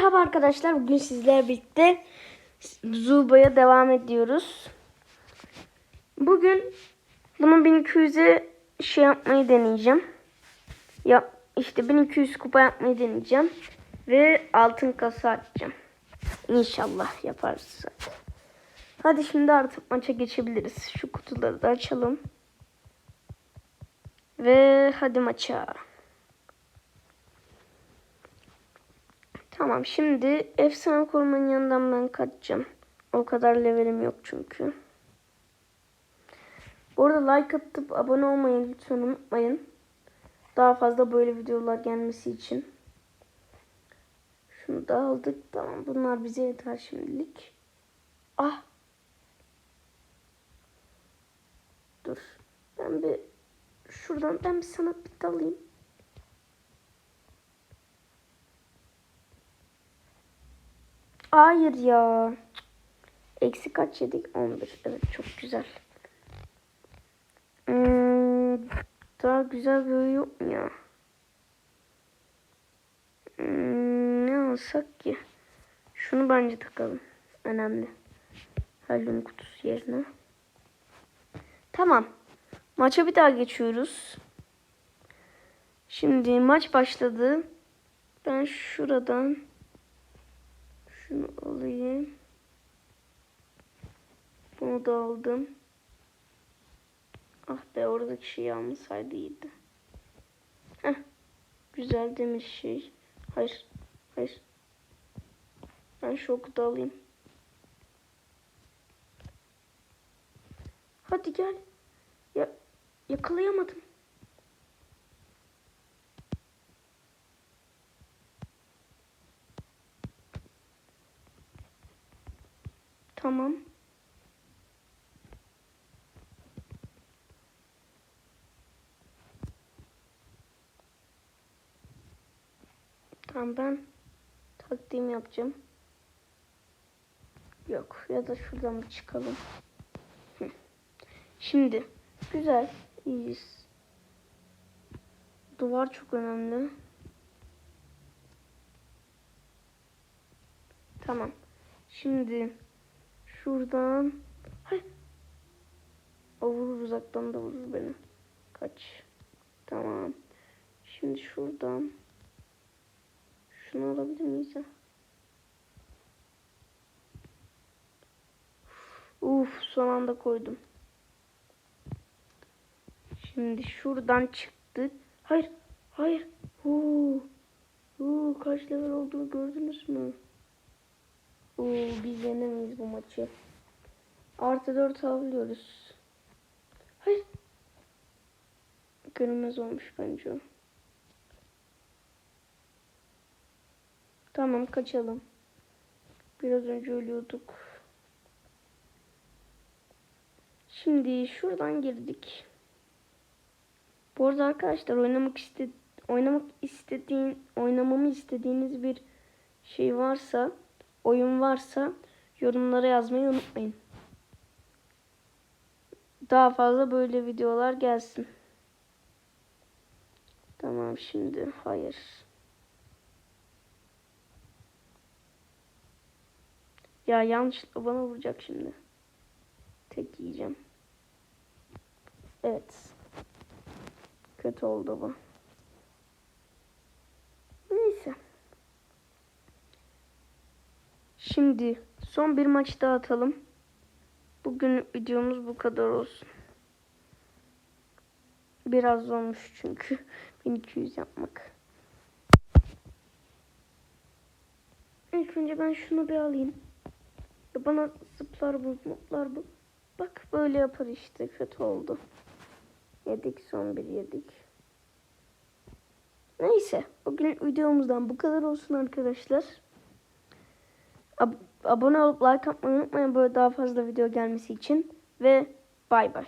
Merhaba arkadaşlar. Bugün sizlerle birlikte Zuba'ya devam ediyoruz. Bugün bunu 1200'e şey yapmayı deneyeceğim. Ya işte 1200 kupa yapmayı deneyeceğim. Ve altın kasa açacağım. İnşallah yaparız. Hadi şimdi artık maça geçebiliriz. Şu kutuları da açalım. Ve hadi maça. Tamam şimdi efsane korumanın yanından ben kaçacağım. O kadar levelim yok çünkü. Bu arada like atıp abone olmayı lütfen unutmayın. Daha fazla böyle videolar gelmesi için. Şunu da aldık. Tamam bunlar bize yeter şimdilik. Ah. Dur. Ben bir şuradan ben bir sanat bit alayım. Hayır ya. Eksi kaç yedik? 11. Evet çok güzel. Hmm, daha güzel bir yok mu ya? Hmm, ne alsak ki? Şunu bence takalım. Önemli. Helyum kutusu yerine. Tamam. Maça bir daha geçiyoruz. Şimdi maç başladı. Ben şuradan şunu alayım. Bunu da aldım. Ah be oradaki şeyi almasaydı iyiydi. Heh. Güzel demir şey. Hayır. Hayır. Ben şu oku da alayım. Hadi gel. Ya yakalayamadım. Tamam. Tamam ben taktiğimi yapacağım. Yok ya da şuradan bir çıkalım. Şimdi güzel iyiyiz. Duvar çok önemli. Tamam. Şimdi şuradan Hay. O vurur uzaktan da vurur beni. Kaç. Tamam. Şimdi şuradan şunu alabilir miyiz ya? Uf son anda koydum. Şimdi şuradan çıktı. Hayır. Hayır. Oo. Oo, kaç level olduğunu gördünüz mü? Biz yenemeyiz bu maçı. Artı 4 alıyoruz. Hayır. Görünmez olmuş bence. Tamam kaçalım. Biraz önce ölüyorduk. Şimdi şuradan girdik. Bu arada arkadaşlar oynamak iste oynamak istediğin oynamamı istediğiniz bir şey varsa, oyun varsa yorumlara yazmayı unutmayın. Daha fazla böyle videolar gelsin. Tamam şimdi hayır. Ya yanlışlıkla bana vuracak şimdi. Tek yiyeceğim. Evet. Kötü oldu bu. Neyse. Şimdi son bir maç daha atalım. Bugün videomuz bu kadar olsun. Biraz olmuş çünkü 1200 yapmak. İlk önce ben şunu bir alayım. Bana zıplar bu, mutlar bu. Bak böyle yapar işte kötü oldu. Yedik son bir yedik. Neyse bugün videomuzdan bu kadar olsun arkadaşlar. Ab abone olup like atmayı unutmayın böyle daha fazla video gelmesi için. Ve bay bay.